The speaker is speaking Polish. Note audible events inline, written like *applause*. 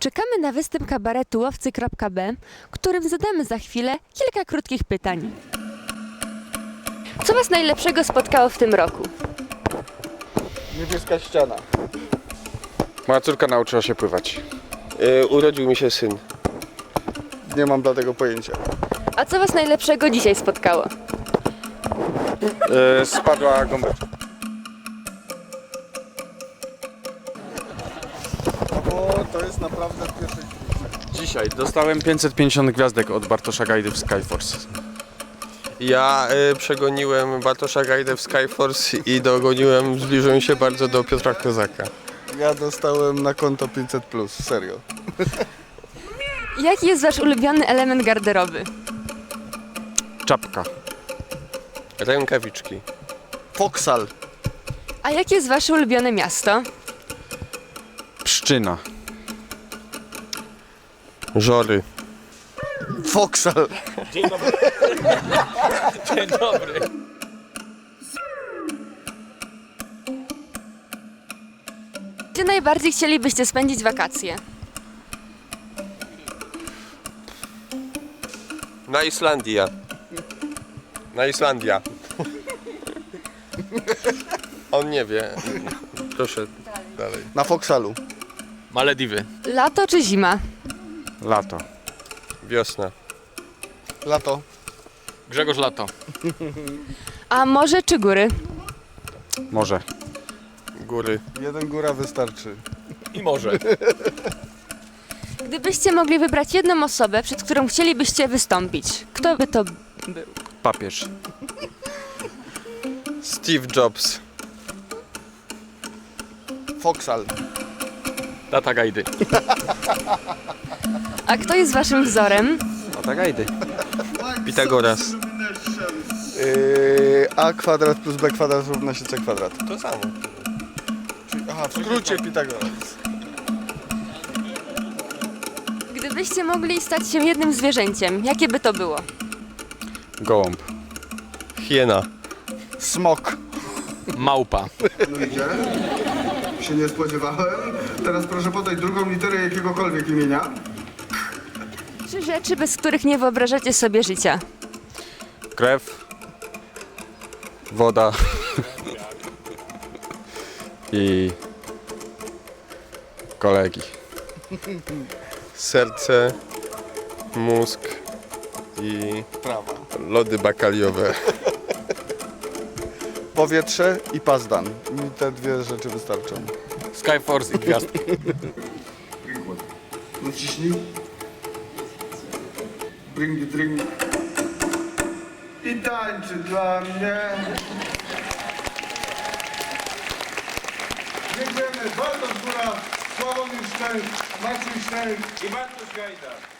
Czekamy na występ kabaretu łowcy.b, którym zadamy za chwilę kilka krótkich pytań. Co Was najlepszego spotkało w tym roku? Niebieska ściana. Moja córka nauczyła się pływać. E, urodził mi się syn. Nie mam dla tego pojęcia. A co Was najlepszego dzisiaj spotkało? E, spadła gąbeczka. To jest naprawdę w pierwszej chwili. Dzisiaj dostałem 550 gwiazdek od Bartosza Gajdy w Skyforce. Ja e, przegoniłem Bartosza Gajdę w Skyforce i dogoniłem, zbliżyłem się bardzo do Piotra Kozaka. Ja dostałem na konto 500 plus, serio. Jaki jest Wasz ulubiony element garderoby? Czapka. Rękawiczki. Foksal. A jakie jest Wasze ulubione miasto? Pszczyna. Żory. Foksal. *laughs* Gdzie najbardziej chcielibyście spędzić wakacje? Na Islandia. Na Islandia. On nie wie. Proszę dalej. Na Foksalu. Malediwy. Lato czy zima? Lato. Wiosna. Lato. Grzegorz Lato. A morze czy góry? Może. Góry. Jeden góra wystarczy. I morze. Gdybyście mogli wybrać jedną osobę, przed którą chcielibyście wystąpić, kto by to był? Papież. Steve Jobs. Foksal. Tata Gajdy. *laughs* A kto jest Waszym wzorem? Tata Gajdy. Pitagoras. Yy, A kwadrat plus B kwadrat równa się C kwadrat. To samo. Czyli, aha, w skrócie Pitagoras. Gdybyście mogli stać się jednym zwierzęciem, jakie by to było? Gołąb. Hiena. Smok. Małpa. Ludzie, się nie spodziewałem. Teraz proszę podać drugą literę jakiegokolwiek imienia. Trzy rzeczy, bez których nie wyobrażacie sobie życia. Krew. Woda. I kolegi. Serce. Mózg. I Prawa. lody bakaliowe. Powietrze i pazdan. Mi te dwie rzeczy wystarczą. Skyforce i gwiazdki. Naciśnij. Bring the drink. I tańczy dla mnie. Jedziemy. Bartosz Góra, Sławomir Szczęk, Maciej Szczęk i Bartosz Gajda.